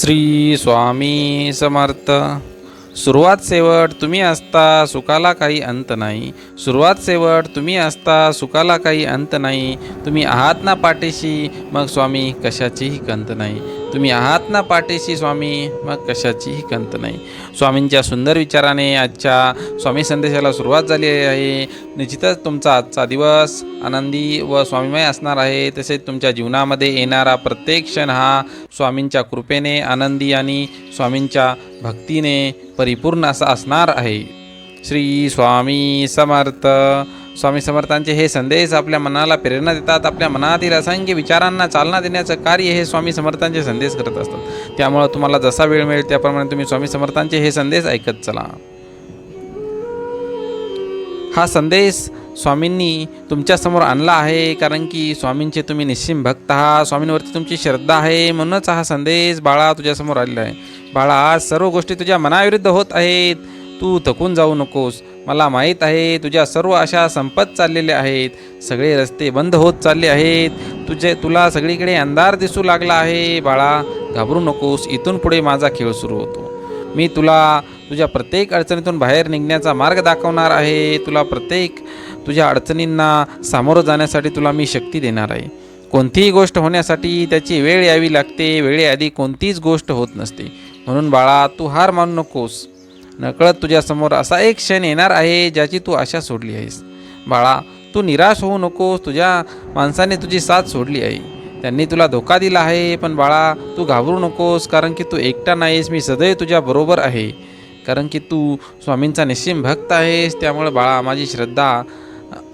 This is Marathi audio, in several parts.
श्री स्वामी समर्थ. सुरुवात शेवट तुम्ही असता सुखाला काही अंत नाही. सुरुवात शेवट तुम्ही असता सुखाला काही अंत नाही. तुम्ही आहात ना पाठीशी मग स्वामी कशाचीही कंत नाही. तुम्ही आहात ना पाठीशी स्वामी? मग कशाचीही कंत नाही. स्वामींच्या सुंदर विचाराने आजच्या स्वामी संदेशाला सुरुवात झाली आहे. निश्चितच तुमचा आजचा दिवस आनंदी व स्वामीमय असणार आहे. तसेच तुमच्या जीवनामध्ये येणारा प्रत्येक क्षण हा स्वामींच्या कृपेने आनंदी आणि स्वामींच्या भक्तीने परिपूर्ण असा असणार आहे. श्री स्वामी समर्थ. स्वामी समर्थांचे हे संदेश आपल्या मनाला प्रेरणा देतात आपल्या मनातील असंख्य विचारांना चालना देण्याचं कार्य हे स्वामी समर्थांचे संदेश करत असतात. त्यामुळं तुम्हाला जसा वेळ मिळेल त्याप्रमाणे तुम्ही स्वामी समर्थांचे हे संदेश ऐकत चला. हा संदेश स्वामींनी तुमच्यासमोर आणला आहे कारण की स्वामींचे तुम्ही निश्चिम भक्त आहात स्वामींवरती तुमची श्रद्धा आहे म्हणूनच हा संदेश बाळा तुझ्यासमोर आलेला आहे. बाळा आज सर्व गोष्टी तुझ्या मनाविरुद्ध होत आहेत. तू थकून जाऊ नकोस. मला माहीत आहे तुझ्या सर्व आशा संपत चाललेल्या आहेत. सगळे रस्ते बंद होत चालले आहेत. तुझे तुला सगळीकडे अंधार दिसू लागला आहे. बाळा घाबरू नकोस. इथून पुढे माझा खेळ सुरू होतो. मी तुला तुझ्या प्रत्येक अडचणीतून बाहेर निघण्याचा मार्ग दाखवणार आहे. तुला प्रत्येक तुझ्या अडचणींना सामोरं जाण्यासाठी तुला मी शक्ती देणार आहे. कोणतीही गोष्ट होण्यासाठी त्याची वेळ यावी लागते. वेळेआधी कोणतीच गोष्ट होत नसते. म्हणून बाळा तू हार मानू नकोस. नकळत तुझ्यासमोर असा एक क्षण येणार आहे ज्याची तू आशा सोडली आहेस. बाळा तू निराश होऊ नकोस. तुझ्या माणसाने तुझी साथ सोडली आहे. त्यांनी तुला धोका दिला आहे पण बाळा तू घाबरू नकोस कारण की तू एकटा नाहीस. मी सदैव तुझ्या बरोबर आहे. कारण की तू स्वामींचा निश्चिम भक्त आहेस. त्यामुळे बाळा माझी श्रद्धा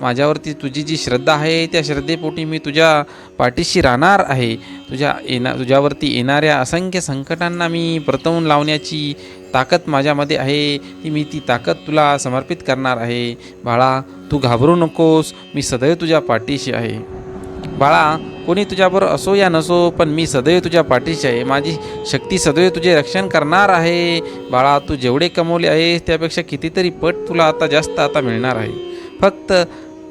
माझ्यावरती तुझी जी श्रद्धा आहे त्या श्रद्धेपोटी मी तुझ्या पाठीशी राहणार आहे. तुझ्या येणा तुझ्यावरती येणाऱ्या असंख्य संकटांना मी परतवून लावण्याची ताकद माझ्यामध्ये आहे की मी ती ताकद तुला समर्पित करणार आहे. बाळा तू घाबरू नकोस मी सदैव तुझ्या पाठीशी आहे. बाळा कोणी तुझ्याबरोबर असो या नसो पण मी सदैव तुझ्या पाठीशी आहे. माझी शक्ती सदैव तुझे रक्षण करणार आहे. बाळा तू जेवढे कमवले आहेस त्यापेक्षा कितीतरी पट तुला आता जास्त आता मिळणार आहे. फक्त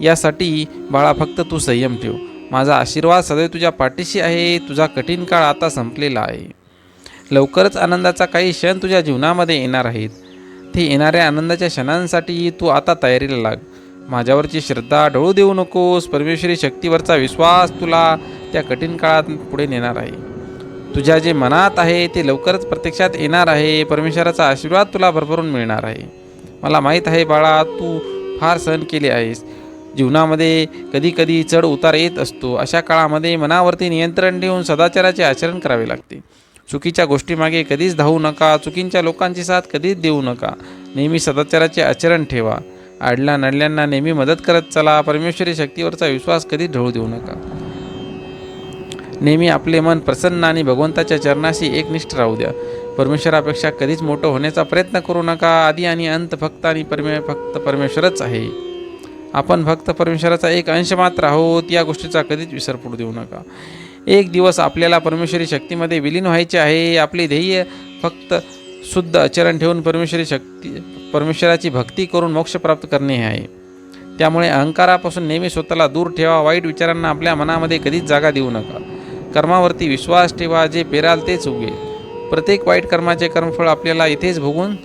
यासाठी बाळा फक्त तू संयम ठेव. माझा आशीर्वाद सदैव तुझ्या पाठीशी आहे. तुझा कठीण काळ आता संपलेला आहे. लवकरच आनंदाचा काही क्षण तुझ्या जीवनामध्ये येणार आहेत. ते येणाऱ्या आनंदाच्या क्षणांसाठी तू आता तयारीला लाग. माझ्यावरची श्रद्धा ढळू देऊ नकोस. परमेश्वरी शक्तीवरचा विश्वास तुला त्या कठीण काळात पुढे नेणार आहे. तुझ्या जे मनात आहे ते लवकरच प्रत्यक्षात येणार आहे. परमेश्वराचा आशीर्वाद तुला भरभरून मिळणार आहे. मला माहीत आहे बाळा तू फार सहन केले आहेस. जीवनामध्ये कधीकधी चढ उतार येत असतो. अशा काळामध्ये मनावरती नियंत्रण ठेवून सदाचाराचे आचरण करावे लागते. चुकीच्या गोष्टीमागे कधीच धावू नका चुकींच्या लोकांची साथ कधीच देऊ नका. नेहमी सदाचाराचे आचरण ठेवा. आडल्या नडल्यांना नेहमी मदत करत चला परमेश्वरी शक्तीवरचा विश्वास कधीच ढळू देऊ नका. नेहमी आपले मन प्रसन्न आणि भगवंताच्या चरणाशी एकनिष्ठ राहू द्या. परमेश्वरापेक्षा कधीच मोठं होण्याचा प्रयत्न करू नका. आधी आणि अंत फक्त आणि परमे फक्त परमेश्वरच आहे. आपण फक्त परमेश्वराचा एक अंश मात्र आहोत या गोष्टीचा कधीच विसर पडू देऊ नका. एक दिवस आपल्याला परमेश्वरी शक्तीमध्ये विलीन व्हायचे आहे आपले ध्येय. फक्त शुद्ध आचरण ठेवून परमेश्वरी शक्ती परमेश्वराची भक्ती करून मोक्ष प्राप्त करणे हे आहे. त्यामुळे अहंकारापासून नेहमी स्वतःला दूर ठेवा वाईट विचारांना आपल्या मनामध्ये कधीच जागा देऊ नका. कर्मावरती विश्वास ठेवा जे पेराल तेच उगेल प्रत्येक वाईट कर्माचे कर्मफळ आपल्याला इथेच भोगून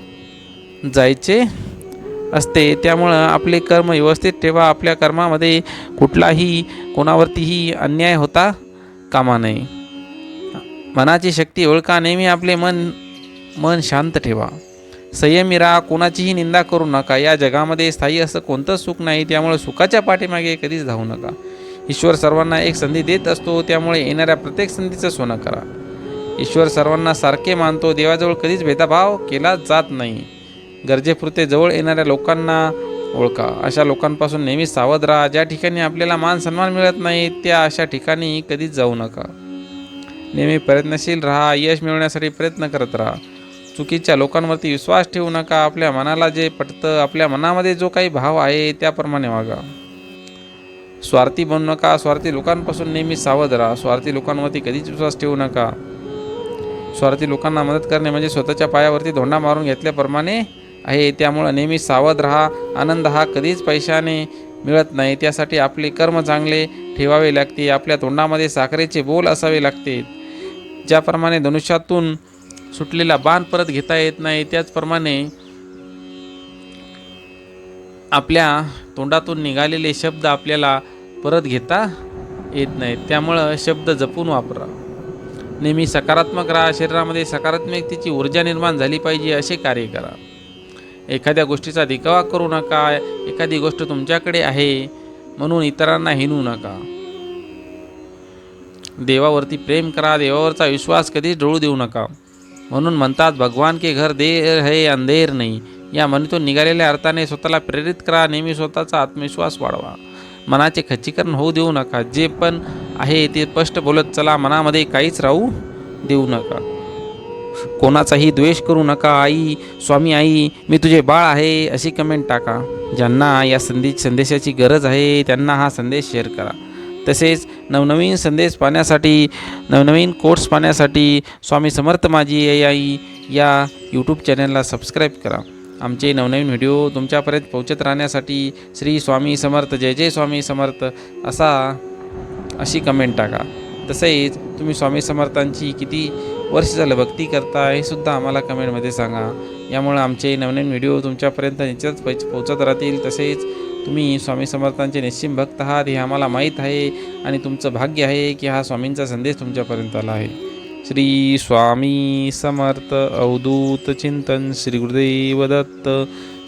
जायचे असते. त्यामुळं आपले कर्म व्यवस्थित ठेवा आपल्या कर्मामध्ये कुठलाही कोणावरतीही अन्याय होता कामा नये. मनाची शक्ती ओळखा नेहमी आपले मन मन शांत ठेवा. संयमी राहा कोणाचीही निंदा करू नका. या जगामध्ये स्थायी असं कोणतंच सुख नाही त्यामुळे सुखाच्या पाठीमागे कधीच धावू नका. ईश्वर सर्वांना एक संधी देत असतो त्यामुळे येणाऱ्या प्रत्येक संधीचं सोनं करा. ईश्वर सर्वांना सारखे मानतो देवाजवळ कधीच भेदभाव केला जात नाही. गरजेपुरते जवळ येणाऱ्या लोकांना ओळखा. अशा लोकांपासून नेहमी सावध राहा. ज्या ठिकाणी आपल्याला मान सन्मान मिळत नाही त्या अशा ठिकाणी कधीच जाऊ नका. नेहमी प्रयत्नशील राहा. यश मिळवण्यासाठी प्रयत्न करत राहा. चुकीच्या लोकांवरती विश्वास ठेवू नका. आपल्या मनाला जे पटतं आपल्या मनामध्ये जो काही भाव आहे त्याप्रमाणे वागा. स्वार्थी बनू नका. स्वार्थी लोकांपासून नेहमी सावध राहा. स्वार्थी लोकांवरती कधीच विश्वास ठेवू नका. स्वार्थी लोकांना मदत करणे म्हणजे स्वतःच्या पायावरती धोंडा मारून घेतल्याप्रमाणे आहे. त्यामुळं नेहमी सावध राहा. आनंद हा कधीच पैशाने मिळत नाही. त्यासाठी आपले कर्म चांगले ठेवावे लागते. आपल्या तोंडामध्ये साखरेचे बोल असावे लागते. ज्याप्रमाणे धनुष्यातून सुटलेला बाण परत घेता येत नाही त्याचप्रमाणे आपल्या तोंडातून निघालेले शब्द आपल्याला परत घेता येत नाहीत त्यामुळं शब्द जपून वापरा. नेहमी सकारात्मक राहा. शरीरामध्ये सकारात्मकतेची ऊर्जा निर्माण झाली पाहिजे असे कार्य करा. एखाद्या गोष्टीचा दिखावा करू नका एखादी गोष्ट तुमच्याकडे आहे म्हणून इतरांना हिनू नका. देवावरती प्रेम करा देवावरचा विश्वास कधीच डोळू देऊ नका. म्हणून म्हणतात भगवान के घर देर है अंधेर नाही. या म्हणीतून निघालेल्या अर्थाने स्वतःला प्रेरित करा नेहमी स्वतःचा आत्मविश्वास वाढवा. मनाचे खच्चीकरण होऊ देऊ नका. जे पण आहे ते स्पष्ट बोलत चला मनामध्ये काहीच राहू देऊ नका. कोणाचाही द्वेष करू नका आई स्वामी आई मी तुझे बाळ आहे अशी कमेंट टाका. ज्यांना या संदेश संदेशाची गरज आहे त्यांना हा संदेश शेअर करा. तसेच नवनवीन संदेश पाहण्यासाठी नवनवीन कोर्स पाहण्यासाठी स्वामी समर्थ माझी आई आई या यूट्यूब चॅनलला सबस्क्राईब करा. आमचे नवनवीन व्हिडिओ तुमच्यापर्यंत पोहोचत राहण्यासाठी श्री स्वामी समर्थ जय जय स्वामी समर्थ असा अशी कमेंट टाका. तसेच तुम्ही स्वामी समर्थांची किती वर्ष झालं भक्ती करता हे सुद्धा आम्हाला कमेंटमध्ये सांगा. यामुळे आमचे नवनवीन व्हिडिओ तुमच्यापर्यंत निश्चितच पैच पोचत राहतील. तसेच तुम्ही स्वामी समर्थांचे निश्चिम भक्त आहात हे आम्हाला माहीत आहे आणि तुमचं भाग्य आहे की हा स्वामींचा संदेश तुमच्यापर्यंत आला आहे. श्री स्वामी समर्थ अवधूत चिंतन श्री गुरुदेव दत्त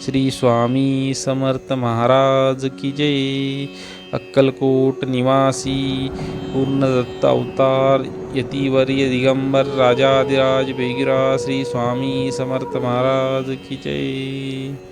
श्री स्वामी समर्थ महाराज की जय. अक्कलकोट निवासी पूर्ण दत्त अवतार यतिवर्य दिगंबर राजाधिराज बेगिरा श्री स्वामी समर्थ महाराज की जय।